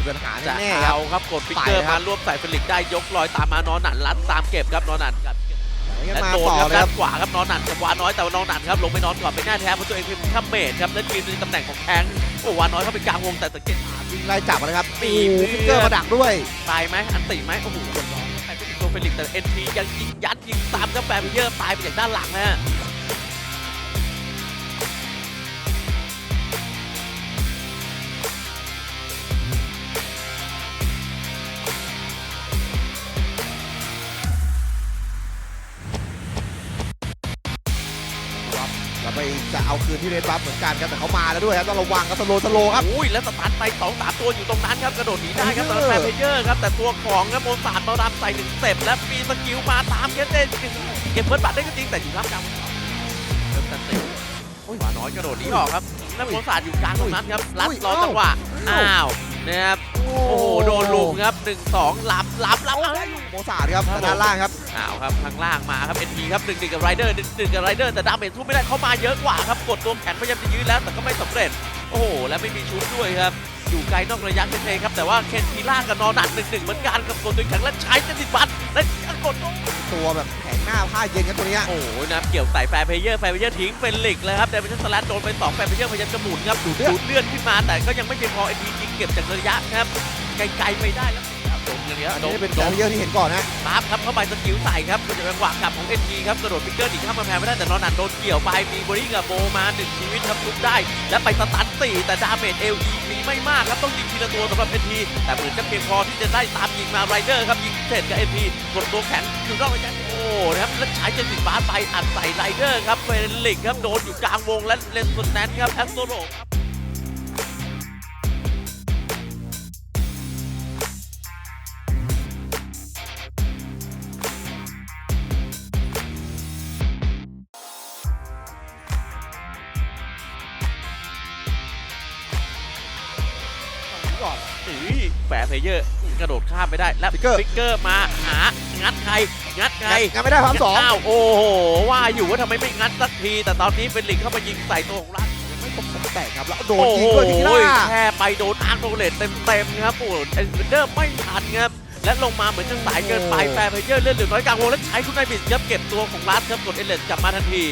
มีปัญหาจะแน่ๆครับ เอาครับกดฟิกไปเกอร์ครัมาบ รวบใส่เฟลิกซ์ได้ยกลอยตามมานอนหนันรัดตามเก็บครับนอนหนันครับยังและมาโดนต่อครับเลยคด้ารับ นขวาครับนอนหนันกับวาน้อยแต่ว่านอนหนันครับลงไปนอนก่อนไปหน้าแท้เพราะตัวเองเป็นข้ามเมดครับและยืนในตำแหน่งของแทงโอ้วาน้อยเข้าไปกลางวงแต่สังเกตยิงไล่จับมาเลยครับมีโอ้โหเพื่ฟิอนกเกอร์มาดักด้วย ตายไหมอันติไหมโอ้โหเรียบร้อยไปเป็นตัวเฟลิกซ์แต่เอ็นทียังยิงยัดยิงตามครับแฟร์เพเยอร์ตายไปจากด้านหลังนะฮะ เราไปจะเอาคืนที่เรดบัฟเหมือนกันครับแต่เขามาแล้วด้วยครับต้องระวังครับสโลว์สโลว์ครับ อุ้ยแล้วสตาร์ทไปสองสามตัวอยู่ตรงนั้นครับกระโดดหนีได้ครับเอสำอหรับแฟร์เพเยอร์ครับแต่ตัวของครับโมซาร์มาดามใส่หนึ่งสเต็ปและมีสกิลมาตามเก็บเต้นเก็บเฟิร์สบัตรได้ก็จริงแต่อยู่รับกลางเริ่มตัดสินโอ้ยหวาน้อยกระโดดหนีออกครับแล้วโมซาร์อยู่กลางตรงนั้นครับรัดอุ้ยรอจังหวะอ้าวอ้าวนะครับ โอ้โหโดนลุมครับหนึ่งสองหลับหลับหลับเอาได้อยู่โมซาร์ทครับครับด้านล่างครับอ้าวครับข้างล่างมาครับเอ็นทีครับหนึ่งหนึ่งกับไรเดอร์หนึ่งหนึ่งกับไรเดอร์แต่ดาเมจสู้ไม่ได้เข้ามาเยอะกว่าครับกดตัวแข็งพยายามจะยื้อแล้วแต่ก็ไม่สำเร็จ โอ้โหและไม่มีชุดด้วยครับอยู่ไกลนอกระยะเทครับแต่ว่าเคนทีล่ากับนอนันหนึ่งหนึ่งเหมือนกันกับกดตัวแข็งและใช้จะติดบัตรและกดตัวตัวแบบแข็งห น้าผ้าเย็นครับตัวเนี้ยโอ้โหนะเกี่ยวใส่แฟร์เพลเยอร์แฟร์เพลเยอร์ทิ้งเป็นเหล็กเลยครับแต่เป็นสแลตโดนไปสองแฟร์เพลเยอร์พยายามจะหมุนครับดูดดูดเลือดขึ้นมาแต่ก็ยังไม่เพียงพอเอ็นทียิงเก็บจากระยะครับไกลๆไปได้แล้วโดนอย่างเงี้ยอันโดนี้นเป็นโดแกนเยอร์ที่เห็นก่อนนะ ปั๊บครับเข้าไปสกิลใส่ครับเป็นจังหวะกลับของเอ็นทีครับกระโดดฟิกเกอร์หนีข้ามกำแพงไม่ได้แต่นอนนันโดนเกี่ยวไปมีบริกับโบมาหนึ่งชีวิตครับลุกได้ และไปสตันสี่แต่ดาเมจเอลีมีไม่มากครับต้องยิงทีละตัวสำหรับเอ็นทีแต่เหมือนจะเพียงพอที่จะได้ตามยิงมาไรเดอร์ครับยิงเสร็จกับเอ็นทีกดตัวแข็งอยู่นอกระยะโอ้ นะครับแล้วใช้เจนสิบาสไปอัดใส่ไรเดอร์ครับเฟรนลิกครับโดนอยู่กลางวงและเลนสุดแนนครับแอสโซโลครับก่อนอุ้แฝงเพลเยอร์กระโดดข้ามไปได้ แล้วฟิกเกอร์มาหา งัดใคร งัดใครงานไม่ได้ความสองอ้าวโอ้โห ว่าอยู่ว่าทำไมไม่งัดสักที แต่ตอนนี้เป็นลิงเข้ามายิงใส่ตัวของรัฐไม่ครบสมแตกครับ แล้วโดนยิงด้วยทีล่าแค่ไปโดนอาร์โนเลตเต็มๆครับโอ้เอ็นเดอร์ไม่ทันครับและลงมาเหมือนจะสายเกินไปโอ้แฟร์เพเยอร์เลื่อนเหลือน้อยกลางวงแล้วใช้คุณนายบิดครับเก็บตัวของรัฐครับกดเอเลนกลับมาทันที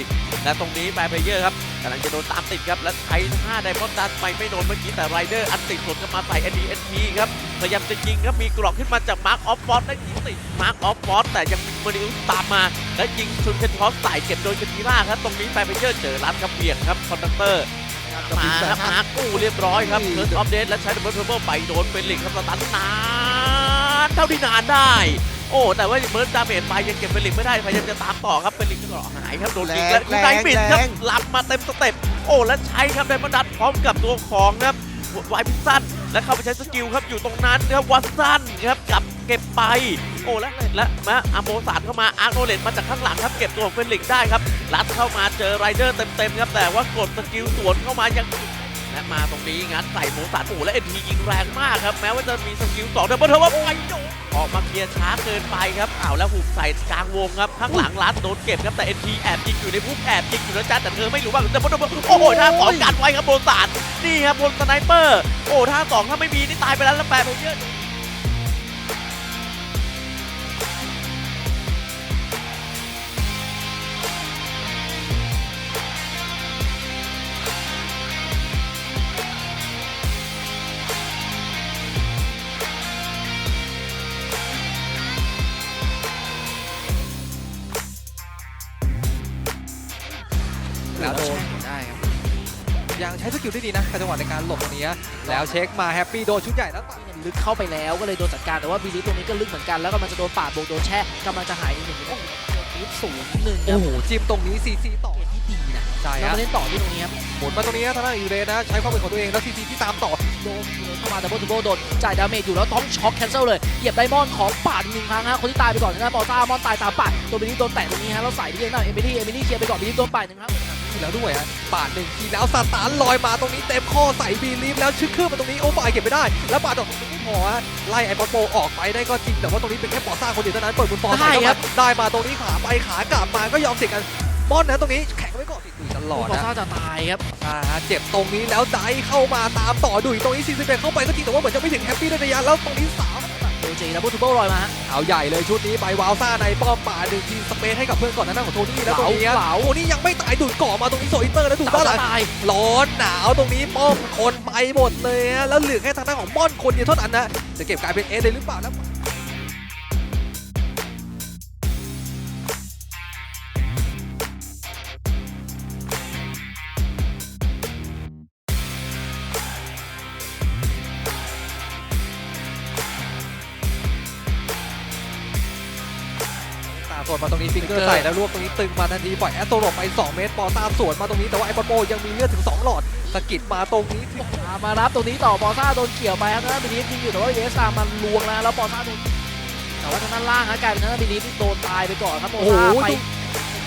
และตรงนี้แฟร์เพเยอร์ครับกำลังจะโดนตามติดครับและใช้5ไดมอนด์ดันไปไม่โดนเมื่อกี้แต่ไรเดอร์อันติดสวนกลับมาใส่ n d n t ครับ พยายามจะยิงครับมีกรอกขึ้นมาจากมาร์คออฟฟอสและยิงติดมาร์คออฟฟอสแต่ยังมีมาริอุสตามมา และยิงชุนเคนทอสใส่เก็บโดยเคนทีล่าครับตรงนี้แฟร์เพเยอร์เจอรัฐครับเบี่ยงครับคอนดักเตอร์จะมาบินแต่ครับห้ามากู้เรียบร้อยครับอุ้ยเคิร์ดออฟเดตและใช้ดับเบิลเทอร์เบิลไปโดนเป็นลิงครับสตันนานเท่าที่นานได้โอ้แต่ว่าเมิร์ดดาเมจไปยังเก็บเป็นลิงไม่ได้พยายามจะตามต่อครับเป็นลิงก็หายครับโดนยิงและคุณไดบิดครับรับมาเต็มสเต็ปโอ้และใช้ครับไดมอนดัตพร้อมกับตัวของครับไวพิซซัน และเข้าไปใช้สกิลครับอยู่ตรงนั้นครับวัตสันครับกับเก็บไป โอ้และและมาอาโมสานเข้ามาอาร์โนเลตมาจากข้างหลังครับเก็บตัวของเฟนลิกซ์ได้ครับลัดเข้ามาเจอไรเดอร์เต็มๆครับแต่ว่ากดสกิลสวนเข้ามายัง และมาตรงนี้งัดใส่โมสันโอ้และเอ็นทียิงแรงมากครับ แม้ว่าจะมีสกิลสองแต่เบอร์เทอร์ว่าไปโดนออกมาเคลียร์ช้าเกินไปครับอ้าวแล้วหุบใส่กลางวงครับ ข้างหลังลัดโดนเก็บครับแต่เอ็นทีแอบยิงอยู่ในพุ่มแอบยิงอยู่นะจ๊ะแต่เธอไม่รู้ว่าแต่เบอร์เทอร์โอ้โหท่าสองกันไว้ครับโมสันนี่ครับบนสไนเปอร์ โอ้ท่าสองถ้าไม่มีนี่ตายไปแล้วแล้วแปดเพลเยอะ ช้สกิลได้ดีนะจังหวะในการหลบตรงนี้ แล้วเช็คมาแฮปปี้โดนชุดใหญ่แล้วลึกเข้าไปแล้วก็เลยโดนจัดการแต่ว่าบีลิฟตรงนี้ก็ลึกเหมือนกันแล้วก็มันจะโดนปาดโบกโดนแช่กำลังจะหายอีกหนึ่งโอ้โหบีลิฟสูงหนึ่งคโอ้รับโหจิ้มตรงนี้ซีซีต่อเกมที่ดีนะใช่แล้วฮะมาเล่นต่อที่ตรงนี้ครับหมุนมาตรงนี้ทางด้านยูเรนะใช้ความเป็นของตัวเองแล้วซีซีที่ตามต่อโดนเลยเข้ามาดับเบิลทูโบโดนจ่ายดาเมจอยู่แล้วต้องช็อคแคนเซิลเลยเหยียบไดมอนด์ของปาดอีกหนึ่งครั้งฮะคนที่ตายไปก่อนนะบอลซ่ามอนตายตามปาดตัวบีลิฟโดนแตะตรงนี้ฮะแล้วใส่ไปเรื่อยๆเอมิลี่เอมิลี่เคลียร์ไปก่อนบีลิฟโดนปาดหนึ่งครับ ที่แล้วด้วยฮะปาดหนึ่งทีแล้วสตาร์ลอยมาตรงนี้เต็มข้อใส่บีลีฟแล้วชึกขึ้นมาตรงนี้โอ้บายเก็บไม่ได้ แล้วปาดออกตรงนี้ไม่พอฮะไล่ไอปอนโปออกไปได้ก็จริงแต่ว่าตรงนี้เป็นแค่ปอซ่าคนเดียวเท่านั้นเปิดมุมฟอร์ใส่เข้ามาได้มาตรงนี้ขาไปขากลับมาก็ยอมเสียกันบอลนะตรงนี้แข็งไว้ก่อนติดดุยตลอดบอนะซ่าจะตายครับอ่าเจ็บตรงนี้แล้วไดเข้ามาตามต่อดุยตรงนี้41เข้าไปก็จริงแต่ว่าเหมือนจะไม่ถึงแฮปปี้ในระยะแล้วตรงนี้สาม โดเจดับเบิลทูเบิลลอยมาฮะเอาใหญ่เลยชุดนี้ไปวาวซ่าในป้อมป่าหนึ่งทีสเปซให้กับเพื่อนก่อนหน้าของโทนี่แล้วตรงนี้เหลาโทนี่ยังไม่ตายดุยก่อมาตรงนี้โซอินเตอร์แล้วดูเต่าด้านหลัจะงตายร้อนหนาวตรงนี้ป้อมคนไปหมดเลยฮะแล้วเหลือแค่ทางด้านของม่อนคนเดียวเท่านั้นนะจะเก็บกลายเป็นเอเลยหรือเปล่าแล้าสวนมาตรงนี้ฟิงเกอร์ใส่แล้วรวบตรงนี้ตึงมาทันทีปล่อยแอสโตรไป 2 เมตรปอตาสวนมาตรงนี้แต่ว่าไอ้ปอโปยังมีเลือดถึง 2 หลอดสะกิดมาตรงนี้อ่ามารับตรงนี้ต่อบอซ่าโดนเกี่ยวไปครับทางด้านบิลีฟยิงอยู่แต่ว่าเยสตามมันลวงแล้วแล้วบอซ่าโดนแต่ว่าทางด้านล่างฮะกลายเป็นทางด้านบิลีฟที่โดนตายไปก่อนครับบอซ่าไป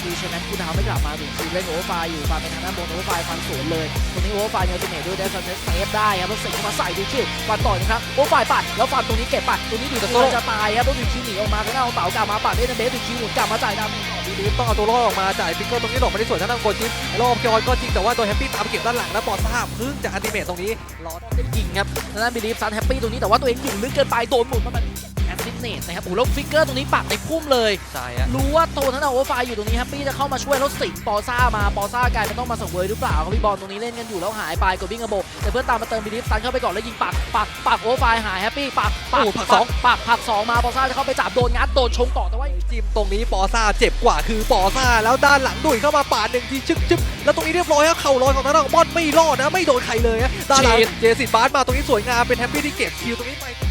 คือชนะคูดาวไม่กลับมาถึงซีเล่นโอเวอร์ไฟอยู่ฟันเป็นทางด้านบนโอเวอร์ไฟฟันสวนเลยตรงนี้โอเวอร์ไฟล์ยังเป็นเนตด้วยเดซันเซสเซฟได้ครับแล้วสิงเข้ามาใส่ดูคิวฟันต่อนะครับโอเวอร์ไฟปัดแล้วฟันตรงนี้เก็บปัดตรงนี้ดูคิวจะตายครับแล้วดูคิวหนีออกมาทางด้านของเต๋ากลับมาปัดเล่นะเบสดูคิวหมุนกลับมาจ่ายดาวต่อบีลีต้องเอาตัวรอดออกมาจ่ายฟิงเกอร์ตรงนี้หลบไม่ได้สวยท่างด้านโกจินรอบจอยก็จริงแต่ว่าตัวแฮปปี้ตามเก็บด้านหลังแล้วปอต้าเพิ่งจะอันติเมตตรงนี้รอได้ยิงครับทางด้านบิลีฟซันแฮปปี้ตรงนี้แต่ว่าตัวเองอยู่ลึกเกินไปโดนหมุนมาแบบ แอสซิสเนตนะครับโอ้โหแล้วฟิกเกอร์ตรงนี้ปักในพุ่มเลยใช่ฮะรู้ว่าโตทั้งนั้นโอเวอร์ไฟล์อยู่ตรงนี้แฮปปี้จะเข้ามาช่วยแล้วสิงปอซ่ามาปอซ่ากลายเป็นต้องมาส่งเวยหรือเปล่าครับพี่บอลตรงนี้เล่นกันอยู่แล้วหายไปกดวิ่งกระโบแต่เพื่อนตามมาเติมบิลีฟซันเข้าไปก่อนแล้วยิงปักปักปักโอเวอร์ไฟล์หายแฮปปี้ปักปักปักปักปักสองมาปอซ่าจะเข้าไปจับโดนงัดโดนชงต่อแต่ว่าจิ้มตรงนี้ปอซ่าเจ็บกว่าคือปอซ่าแล้วด้านหลังดุยเข้ามาปาดหนึ่งทีชึกชึกแล้วตรงนี้เรียบร้อยครับเข่าลอยของทางด้านของบอลไม่รอดนะไม่โดนใครเลยฮะด้านหลังฉีดเจสิตบาสมาตรงนี้สวยงามเป็นแฮปปี้ที่เก็บคิวตรงนี้ไป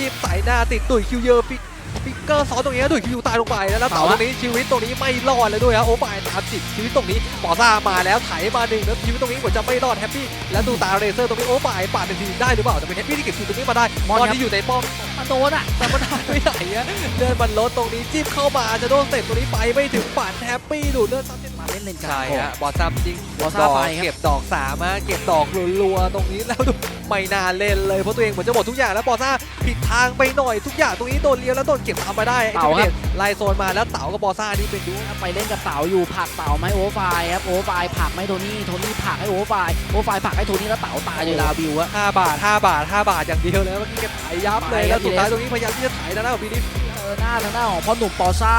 จิ้มใส่หน้าติดตุ๋ยคิวเยอะปิกปิกเกอร์ซ้อนตรงนี้ตุ๋ยคิวตายลงไปแล้วแล้วเต่าตรงนี้ชีวิตตรงนี้ไม่รอดเลยด้วยครับโอ้ปายตามจิตชีวิตตรงนี้ปอซ่ามาแล้วไถมาหนึ่งแล้วชีวิตตรงนี้เหมือนจะไม่รอดแฮปปี้แล้วดูตาเรเซอร์ตรงนี้โอ้ปายปาดหนึ่งทีได้หรือเปล่าแต่เป็นแฮปปี้ที่เก็บคิวตรงนี้มาได้มอนที่อยู่ในป้อมมันโดนอะแต่มันหายไปไหนอะเลือดมันลดตรงนี้จิ้มเข้ามาจะโดนเตะตรงนี้ไปไม่ถึงปาดแฮปปี้ดูดเลือดซ้ำเจ็ดมาเล่นเลนกลางใช่ก่อนฮะบอสซัมจริงบอสซัมไปครับเก็บดอกสามฮะเก็บดอกรัวๆตรงนี้แล้วดู ไม่น่าเล่นเลยเพราะตัวเองเหมือนจะหมดทุกอย่างแล้วบอสซ่าผิดทางไปหน่อยทุกอย่างตรงนี้โดนเลี้ยวแล้วโดนเก็บทำมาได้ไอ้เต่าครับเด็ไล่โซนมาแล้วเต๋ากับบอสซ่านี่เป็นดูไปเล่นกับเต๋าอยู่ผลักเต๋าไหมโอเวอร์ไฟล์ครับโอเวอร์ไฟล์ผลักไหมโทนี่โทนี่ผลักให้โอเวอร์ไฟล์โอเวอร์ไฟล์ผลักให้โทนี่แล้วเต๋าตายเลยลาวิวอะ5บาท5บาท5บาทอย่างเดียวเลยเมื่อกี้แกถ่ายยับเลยไปครับแล้วสุดท้ายตรงนี้พยายามที่จะถ่ายด้านหน้าของบีนิฟเจอหน้าทางหน้าของพ่อหนุ่มปอซ่า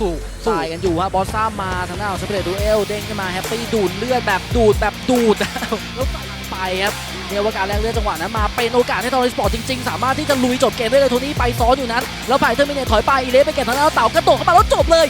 สู้สู้ตายกันอยู่ฮะบอสซ่ามาทางหน้าของสเปรดดูเอลเด้งขึ้นมาแฮปปี้ดูดเลือดแบบดูดแบบดูดแล้วใส่ ไปครับเนี่ยว่าการแรงเลือดจังหวะนั้นมาเป็นโอกาสให้ทอริสปอร์ตจริงๆ สามารถที่จะลุยจบเกมได้เลยโทนี่ไปซ้อนอยู่นั้น แล้วไผ่เทอร์มินเนตถอยไปอีเลฟไปเก็บทางด้านเต่ากระโดดเข้ามาแล้วจบเลย